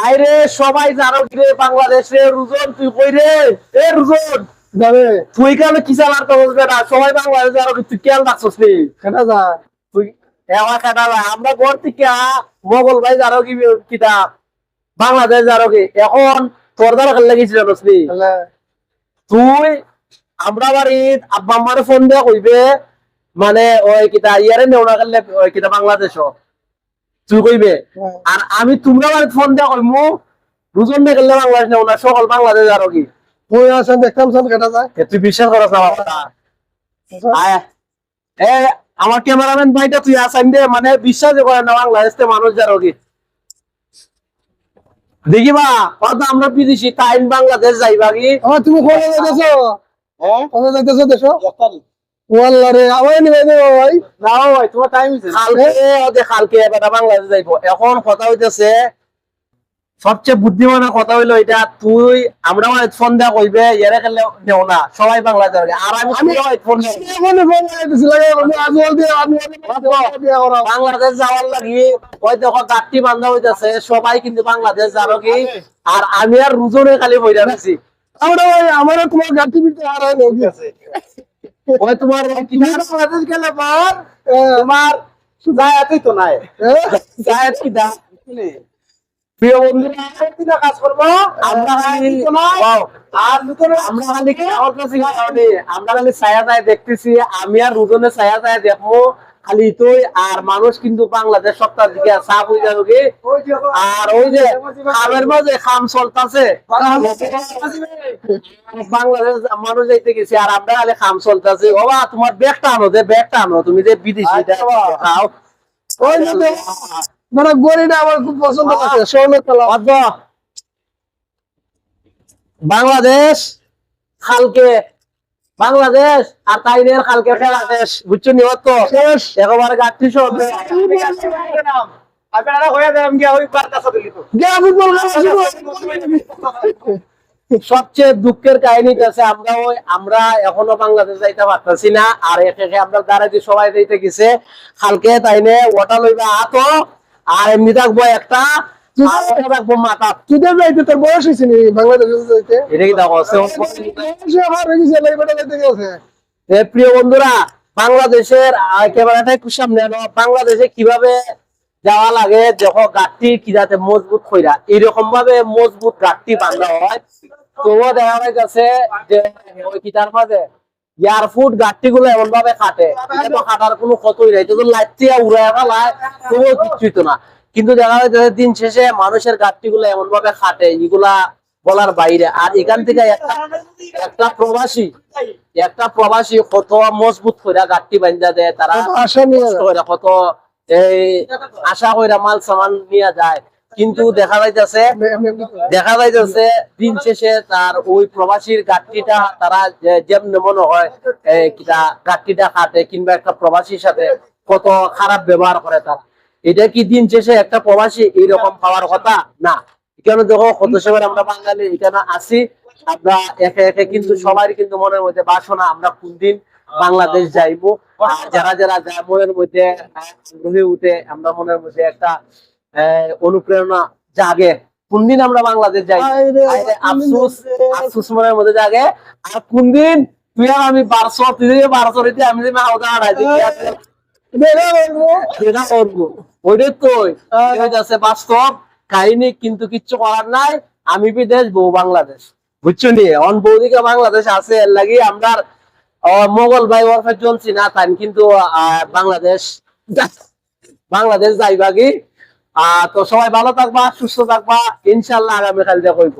আইরে সবাই জানো রে বাংলাদেশে রুজন তুই কই রে এ রুজন যাবে তুই কেন কি চালার সবাই বাংলাদেশে আরও তুই কেন ডাকছিস নি কেনা যা তুই কেটা আমরা ঘর থেকে মোগল ভাই জানো কি কিতা বাংলাদেশ জানো কি এখন তোর দ্বারা খেলে গেছিল নি তাহলে তুই আমরা আব্বা আম্মারে ফোন দিয়ে কইবে মানে ওই কিতা ইয়ারে নেওনা করলে ওই কিতা বাংলাদেশ তুই কইবে? হ্যাঁ। আর আমি তোমরা ফোন দিয়ে কইমু দুজন নে গেলে বাংলাদেশ নেওনা সকল বাংলাদেশ আর কি। তুই আসেন দেখতাম সব কেটা যায় এ তুই বিশ্বাস করছ না বাবা এ আমার ক্যামেরাম্যান ভাইটা তুই আসান দে মানে বিশ্বাস করে না বাংলাদেশ মানুষ যার কি। দেখি বা হয়তো আমরা বিদেশি টাইম বাংলাদেশ যাইবা কি? তুমি কোথায় যাইতেছো? হ্যাঁ? কোথায় যাইতেছো দেশো? ওয়াল্লা রে নিবে দেবো ভাই। না ভাই তোমার টাইম হইছে। কালকে ওদের কালকে এবার বাংলাদেশ যাইবো। এখন কথা হইতেছে সবচেয়ে বুদ্ধিমানের কথা হইল এটা তুই আমরা মানে ফোন দেওয়া কইবে এরে খেলে নেও না সবাই বাংলাদেশ যাবে। আর আমি দিয়ে বাংলাদেশ যাওয়ার লাগি ওই দেখো গাঠটি বান্ধা হইতেছে সবাই কিন্তু বাংলাদেশ জানো কি? আর। আমি আর রুজনে খালি বইরা আছি আমরা আমার তোমার গাড়ি বিতে আর নাকি ওই তোমার বাংলাদেশ গেলে তোমার জায়াতই তো নাই। জায়াত কি দা প্রিয় বন্ধুরা কিনা কাজ করব? আমরা আর আমরা খালি আমার খালি ছায়া দেখতেছি। আমি আর রুজনে ছায়া যায় দেখব। খালি তুই আর মানুষ কিন্তু বাংলাদেশ সপ্তাহ দিকে হয়ে যাবে আর ওই যে খামের মাঝে খাম চলতেছে। বাংলাদেশ মানুষ যাইতে গেছি আর আমরা খালি খাম চলতেছে। বাবা তোমার ব্যাগটা আনো যে ব্যাগটা আনো। তুমি যে বিদেশি খাও। ওই মানে গড়িটা আমার খুব পছন্দ আছে বাংলাদেশ খালকে বাংলাদেশ আর তাইনের খালকে খেলা শেষ। বুঝছ নি তো শেষ। একেবারে গাঠি সব। গিয়া সবচেয়ে দুঃখের কাহিনী আছে আমরা ওই আমরা এখনও বাংলাদেশ যাইতে পারতেছি না আর একে একে আমরা দাঁড়াইতে সবাই যাইতে গেছে। খালকে তাইনে ওটা লইবা আতো আর এমনি থাকব একটা তোর বয়স হয়েছে নি বাংলাদেশে যাইতে। এটা কি দেখো সে আমার হয়ে গেছে লাইব্রেরি যাইতে গেছে। প্রিয় বন্ধুরা বাংলাদেশের ক্যামেরাটা একটু সামনে আনো বাংলাদেশে কীভাবে যাওয়া লাগে দেখো গাঠটি কি যাতে মজবুত কইরা। এরকম ভাবে মজবুত গাঠটি বাঁধা হয়। তবুও দেখা যাচ্ছে যে ওই কিতার মাঝে এয়ারফুট গাঠটি গুলো এমন ভাবে কাটে কাটার কোনো ক্ষতই নাই তো লাইট দিয়ে উড়ে ফেলায় তবুও কিচ্ছুই তো না। কিন্তু দেখা যাচ্ছে দিন শেষে মানুষের গাঠটি গুলো এমন ভাবে খাটে এগুলা বলার বাইরে। আর এখান থেকে একটা একটা প্রবাসী একটা প্রবাসী কত মজবুত করে গাঠটি বান্ধা দেয় তারা কত এই আশা কইরা মাল সামান নিয়ে যায়। কিন্তু দেখা যাইতেছে দেখা যাইতেছে দিন শেষে তার ওই প্রবাসীর গাঠটিটা তারা যেমনি মনে হয় কিটা গাঠটিটা কাটে কিংবা একটা প্রবাসীর সাথে কত খারাপ ব্যবহার করে তারা। এটা কি দিন শেষে একটা প্রবাসী এইরকম পাওয়ার কথা? না। এখানে দেখো কত সময় আমরা বাঙালি এখানে আসি আমরা একে একে কিন্তু সবাই কিন্তু মনের মধ্যে বাসনা আমরা কোন দিন বাংলাদেশ যাইবো? যারা যারা যায় মনের মধ্যে আগ্রহী উঠে আমরা মনের মধ্যে একটা অনুপ্রেরণা জাগে। কোন দিন আমরা বাংলাদেশ যাই? আফসোস আফসোস মনের মধ্যে জাগে। আর কোন দিন তুই আর আমি বারোশো তুই বারোশো আমি যদি আওদা আড়াই দিই করব ওইটাই তো। আছে বাস্তব কাহিনী কিন্তু কিচ্ছু করার নাই। আমি বিদেশ বউ বাংলাদেশ। বুঝছ নি? অন বৌদিকে বাংলাদেশ আছে এর লাগি আমরা মোগল ভাই ওরফে চলছি না তাই কিন্তু আহ, বাংলাদেশ বাংলাদেশ যাইবা কি? আহ তো সবাই ভালো থাকবা সুস্থ থাকবা ইনশাল্লাহ আগামী কাল দিয়ে কইব